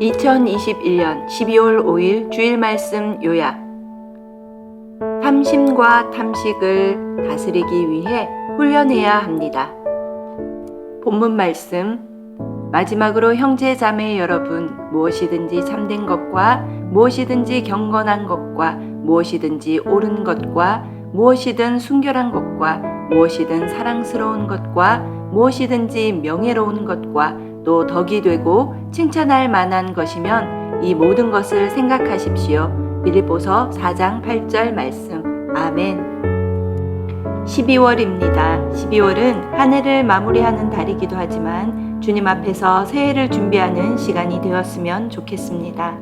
2021년 12월 5일 주일 말씀 요약. 탐심과 탐식을 다스리기 위해 훈련해야 합니다. 본문 말씀. 마지막으로 형제 자매 여러분, 무엇이든지 참된 것과 무엇이든지 경건한 것과 무엇이든지 옳은 것과 무엇이든 순결한 것과 무엇이든 사랑스러운 것과 무엇이든지 명예로운 것과 또 덕이 되고 칭찬할 만한 것이면 이 모든 것을 생각하십시오. 빌립보서 4장 8절 말씀. 아멘. 12월입니다. 12월은 한 해를 마무리하는 달이기도 하지만 주님 앞에서 새해를 준비하는 시간이 되었으면 좋겠습니다.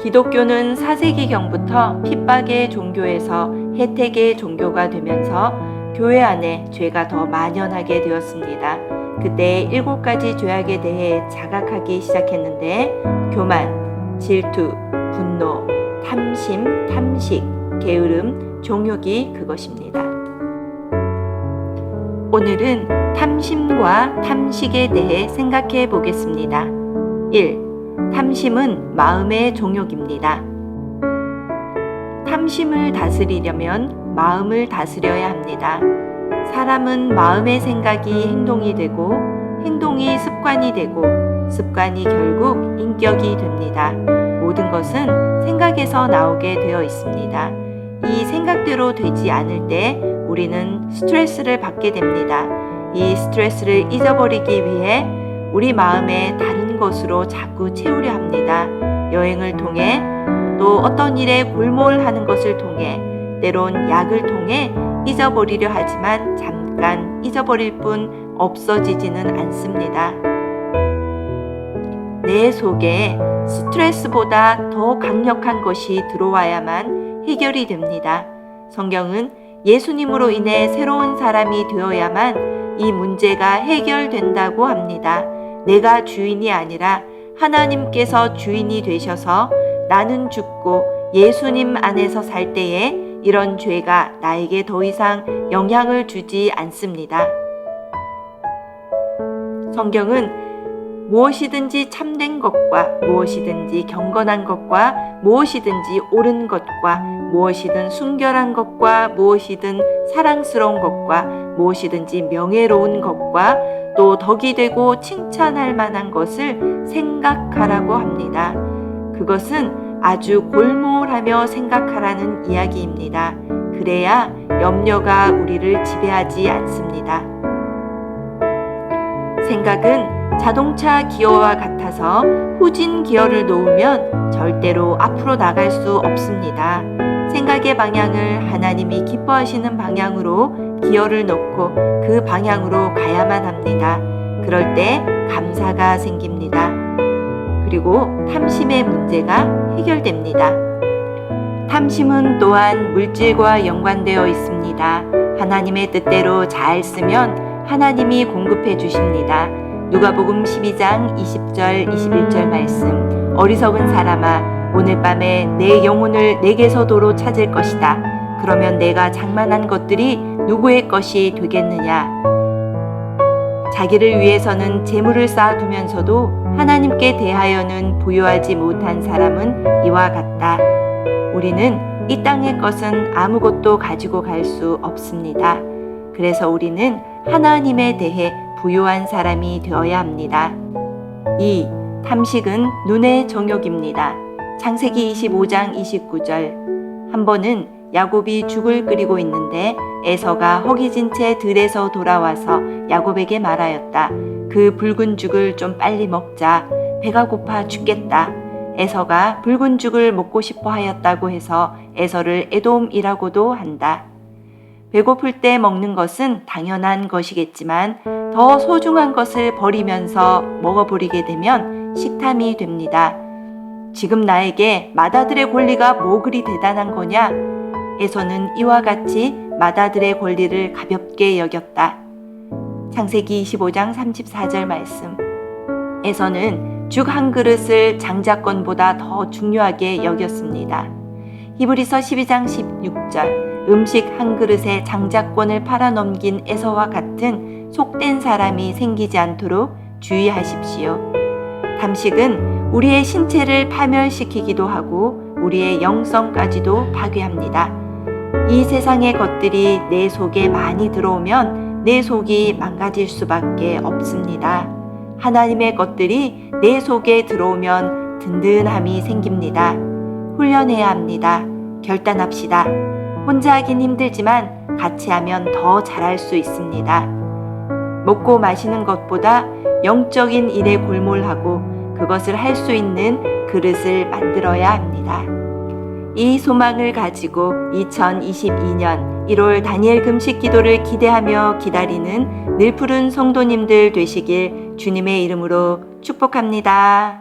기독교는 4세기경부터 핍박의 종교에서 혜택의 종교가 되면서 교회 안에 죄가 더 만연하게 되었습니다. 그때 일곱 가지 죄악에 대해 자각하기 시작했는데 교만, 질투, 분노, 탐심, 탐식, 게으름, 종욕이 그것입니다. 오늘은 탐심과 탐식에 대해 생각해 보겠습니다. 1. 탐심은 마음의 종욕입니다. 탐심을 다스리려면 마음을 다스려야 합니다. 사람은 마음의 생각이 행동이 되고 행동이 습관이 되고 습관이 결국 인격이 됩니다. 모든 것은 생각에서 나오게 되어 있습니다. 이 생각대로 되지 않을 때 우리는 스트레스를 받게 됩니다. 이 스트레스를 잊어버리기 위해 우리 마음에 다른 것으로 자꾸 채우려 합니다. 여행을 통해 또 어떤 일에 골몰하는 것을 통해 때론 약을 통해 잊어버리려 하지만 잠깐 잊어버릴 뿐 없어지지는 않습니다. 내 속에 스트레스보다 더 강력한 것이 들어와야만 해결이 됩니다. 성경은 예수님으로 인해 새로운 사람이 되어야만 이 문제가 해결된다고 합니다. 내가 주인이 아니라 하나님께서 주인이 되셔서 나는 죽고 예수님 안에서 살 때에 이런 죄가 나에게 더 이상 영향을 주지 않습니다. 성경은 무엇이든지 참된 것과 무엇이든지 경건한 것과 무엇이든지 옳은 것과 무엇이든 순결한 것과 무엇이든 사랑스러운 것과 무엇이든지 명예로운 것과 또 덕이 되고 칭찬할 만한 것을 생각하라고 합니다. 그것은 아주 골몰하며 생각하라는 이야기입니다. 그래야 염려가 우리를 지배하지 않습니다. 생각은 자동차 기어와 같아서 후진 기어를 놓으면 절대로 앞으로 나갈 수 없습니다. 생각의 방향을 하나님이 기뻐하시는 방향으로 기어를 놓고 그 방향으로 가야만 합니다. 그럴 때 감사가 생깁니다. 그리고 탐심의 문제가 해결됩니다. 탐심은 또한 물질과 연관되어 있습니다. 하나님의 뜻대로 잘 쓰면 하나님이 공급해 주십니다. 누가복음 12장 20절 21절 말씀 어리석은 사람아 오늘 밤에 내 영혼을 내게서 도로 찾을 것이다. 그러면 내가 장만한 것들이 누구의 것이 되겠느냐? 자기를 위해서는 재물을 쌓아두면서도 하나님께 대하여는 부여하지 못한 사람은 이와 같다. 우리는 이 땅의 것은 아무것도 가지고 갈 수 없습니다. 그래서 우리는 하나님에 대해 부유한 사람이 되어야 합니다. 2. 탐식은 눈의 정욕입니다. 창세기 25장 29절. 한 번은 야곱이 죽을 끓이고 있는데 에서가 허기진 채 들에서 돌아와서 야곱에게 말하였다. 그 붉은 죽을 좀 빨리 먹자. 배가 고파 죽겠다. 에서가 붉은 죽을 먹고 싶어 하였다고 해서 에서를 에돔이라고도 한다. 배고플 때 먹는 것은 당연한 것이겠지만 더 소중한 것을 버리면서 먹어버리게 되면 식탐이 됩니다. 지금 나에게 마다들의 권리가 뭐 그리 대단한 거냐? 에서는 이와 같이 마다들의 권리를 가볍게 여겼다. 창세기 25장 34절 말씀. 에서는 죽 한 그릇을 장자권보다 더 중요하게 여겼습니다. 히브리서 12장 16절. 음식 한 그릇에 장자권을 팔아넘긴 에서와 같은 속된 사람이 생기지 않도록 주의하십시오. 담식은 우리의 신체를 파멸시키기도 하고 우리의 영성까지도 파괴합니다. 이 세상의 것들이 내 속에 많이 들어오면 내 속이 망가질 수밖에 없습니다. 하나님의 것들이 내 속에 들어오면 든든함이 생깁니다. 훈련해야 합니다. 결단합시다. 혼자 하긴 힘들지만 같이 하면 더 잘할 수 있습니다. 먹고 마시는 것보다 영적인 일에 골몰하고 그것을 할 수 있는 그릇을 만들어야 합니다. 이 소망을 가지고 2022년 1월 다니엘 금식 기도를 기대하며 기다리는 늘푸른 성도님들 되시길 주님의 이름으로 축복합니다.